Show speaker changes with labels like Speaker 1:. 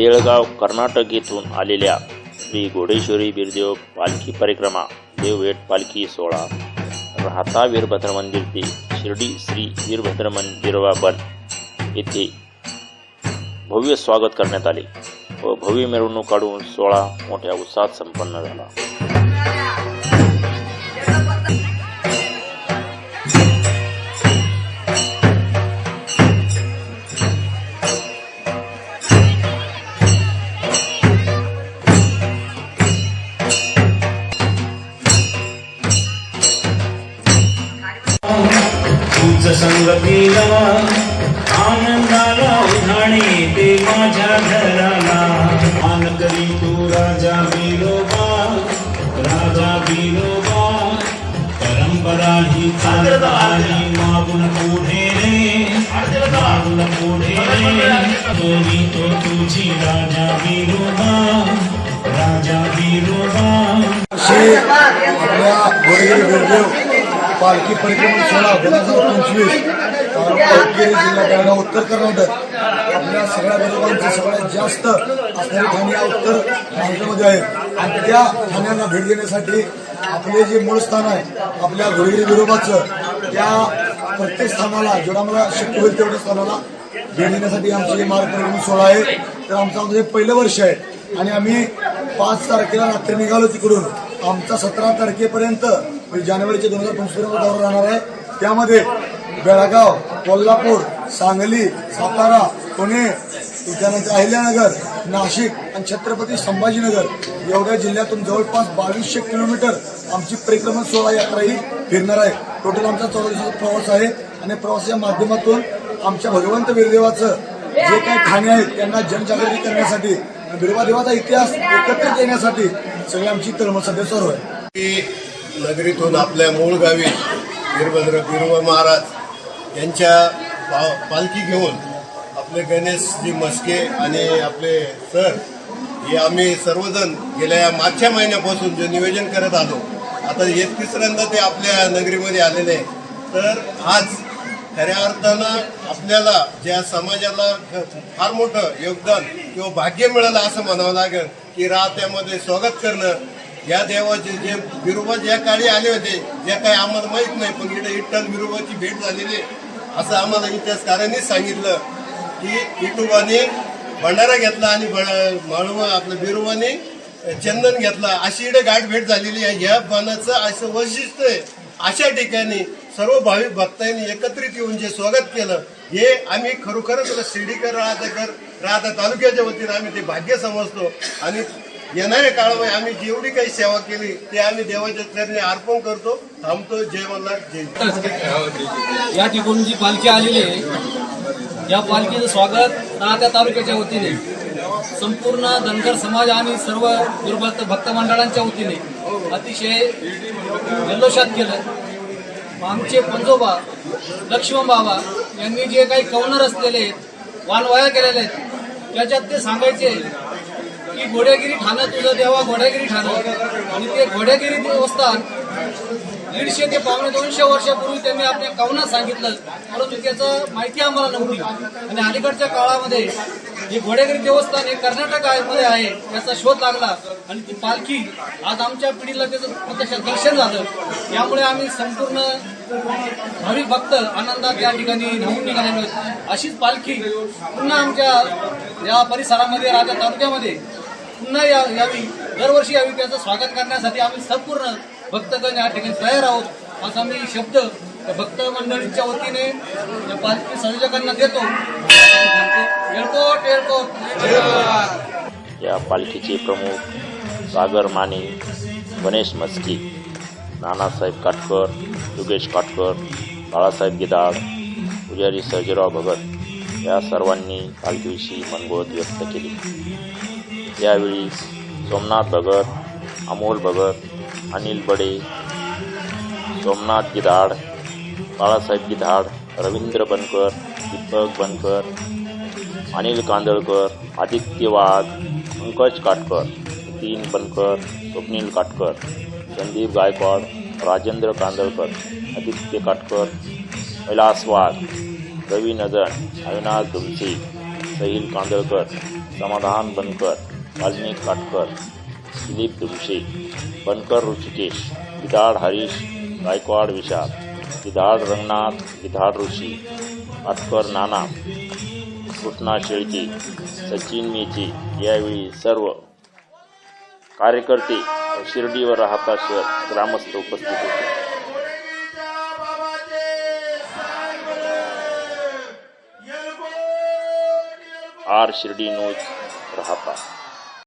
Speaker 1: बेळगाव कर्नाटक येथून आलेल्या श्री घोडेश्वरी बिरदेव पालखी परिक्रमा देवभेट पालखी सोहळा. राहता वीरभद्र मंदिर ते शिर्डी श्री वीरभद्र मंदिरवा येथे भव्य स्वागत करण्यात आले व भव्य मिरवणूक काढून सोहळा मोठ्या उत्साहात संपन्न झाला.
Speaker 2: तूच संगतीला आनंदाला उधाणे ते माझ्या घराला. मान करी तू राजा बिरोबा राजा बिरोबा. परंपरा ही चालत आली मागून पुढे रे. मागून पुढे रे. तोरी तो तुझी राजा बिरोबा राजा बिरोबा.
Speaker 3: आपल्या पालखी परिक्रमण सोहळा दोन हजार पंचवीस. तालुका जिल्हा उत्तर कर्नाटक. आपल्या सगळ्या विरोधांचे सगळ्यात जास्त असणारी ठाणे या उत्तर महाराष्ट्रामध्ये आहेत आणि त्या ठाण्यांना भेट देण्यासाठी आपले जे मूळ स्थान आहे आपल्या गोरेगिरी विरोबाचं त्या प्रत्येक स्थानाला जेवढा मला शक्य होईल तेवढ्या स्थानाला भेट देण्यासाठी आमचं जे मार्गदर्शन सोहळा आहे. तर आमचं आमचं हे पहिलं वर्ष आहे. आणि आम्ही पाच तारखेला रात्री निघालो तिकडून. आमचा सतरा तारखेपर्यंत म्हणजे जानेवारीचे दोन हजार पंचवीस दौरा राहणार आहे. त्यामध्ये बेळगाव कोल्हापूर सांगली सातारा पुणे त्यानंतर अहिल्यानगर नाशिक आणि छत्रपती संभाजीनगर एवढ्या जिल्ह्यातून जवळपास बावीसशे किलोमीटर आमची परिक्रमण सोहळा यात्रा ही फिरणार आहे. टोटल आमचा चौदा दिवसाचा प्रवास आहे आणि प्रवासाच्या माध्यमातून आमच्या भगवंत वीरदेवाचं जे काही ठाणे आहेत त्यांना जनजागृती करण्यासाठी आणि देवाचा इतिहास एकत्रित येण्यासाठी सगळी आमची तळमळ सध्या सुरू आहे.
Speaker 4: नगरीतून आपल्या मूळ गावी वीरभद्र बिरुवा महाराज यांच्या पा- पालखी घेऊन आपले गणेशजी मस्के आणि आपले सर हे आम्ही सर्वजण गेल्या या मागच्या महिन्यापासून जे नियोजन करत आलो आता हे तिसऱ्यांदा ते आपल्या नगरीमध्ये आलेले तर आज खऱ्या अर्थानं आपल्याला ज्या समाजाला फार मोठं योगदान किंवा भाग्य मिळालं असं म्हणावं लागेल की राहत्यामध्ये स्वागत करणं या देवाचे जे विरोबा ज्या काळी आले होते जे काही आम्हाला माहीत नाही पण इकडे विठ्ठल विरोबाची भेट झालेली असं आम्हाला इतिहासकारांनीच सांगितलं की विठोबाने भंडारा घेतला आणि माळवा आपलं बिरोबाने चंदन घेतला. अशी इकडे गाठ भेट झालेली आहे. या बनाचं असं वैशिष्ट्य आहे. अशा ठिकाणी सर्व भाविक भक्तांनी एकत्रित येऊन जे स्वागत केलं हे आम्ही खरोखरच शिर्डीकर राहतेकर राहता तालुक्याच्या वतीनं आम्ही ते भाग्य समजतो. आणि येणाऱ्या काळामध्ये आम्ही जेवढी काही सेवा केली ते आम्ही देवाच्या चरणी अर्पण करतो. थांबतो. जय मल्हार जय
Speaker 5: या ठिकाणी जी पालखी आलेली आहे या पालखीचं स्वागत नात्या तालुक्याच्या वतीने. संपूर्ण धनगर समाज आणि सर्व दुर्भक्त भक्त मंडळांच्या वतीने अतिशय जल्लोषात केलं. आमचे पंजोबा लक्ष्मण बाबा यांनी जे काही कवनर असलेले आहेत वानवाया केलेले आहेत त्याच्यात ते सांगायचे की घोड्यागिरी ठाणं तुझं देवा घोड्यागिरी ठाणं. आणि ते घोड्यागिरी देवस्थान दीडशे ते पावणे दोनशे वर्षापूर्वी त्यांनी आपल्या कवनात सांगितलं. परंतु त्याचं माहिती आम्हाला नव्हती. आणि अलीकडच्या काळामध्ये हे घोडेगिरी देवस्थान हे कर्नाटक आहे- आहे याचा शोध लागला. आणि ती पालखी आज आमच्या पिढीला त्याचं प्रत्यक्ष दर्शन झालं. यामुळे आम्ही संपूर्ण भाविक भक्त आनंदात या ठिकाणी धावून निघालेलो अशीच पालखी पुन्हा आमच्या या परिसरामध्ये राजा तालुक्यामध्ये पुन्हा या यावी. दरवर्षी यावी त्याचं स्वागत करण्यासाठी आम्ही संपूर्ण भक्तगण या ठिकाणी तयार आहोत. असा मी शब्द त्या भक्त मंडळींच्या वतीने या पालखी संयोजकांना देतो. एअरपोर्ट एअरपोर्ट
Speaker 1: या पालखीचे प्रमुख सागर माने गणेश मस्की नानासाहेब काटकर योगेश काटकर बाळासाहेब गिदाड पुजारी सर्जेराव भगत या सर्वांनी पालखीविषयी मनगोत व्यक्त केले. यावेळी सोमनाथ भगत अमोल भगत अनिल बडे सोमनाथ गिधाड बाळासाहेब गिधाड रवींद्र बनकर दीपक बनकर अनिल कांदळकर आदित्य वाघ पंकज काटकर नितीन बनकर स्वप्नील काटकर संदीप गायकवाड राजेंद्र कांदळकर आदित्य काटकर कैलास वाघ रवी नजर अविनाश दुमसे सहिल कांदळकर समाधान बनकर वाल्मिक काटकर दिलीप दुमशे बनकर ऋषिकेश गिधाड हरीश गायकवाड विशाल गिधाड रंगनाथ गिधाड ऋषी काटकर नाना कृष्णा शेळके सचिन मेची यावेळी सर्व कार्यकर्ते शिर्डीवर राहता शहर ग्रामस्थ उपस्थित होते. आर शिर्डी न्यूज राहता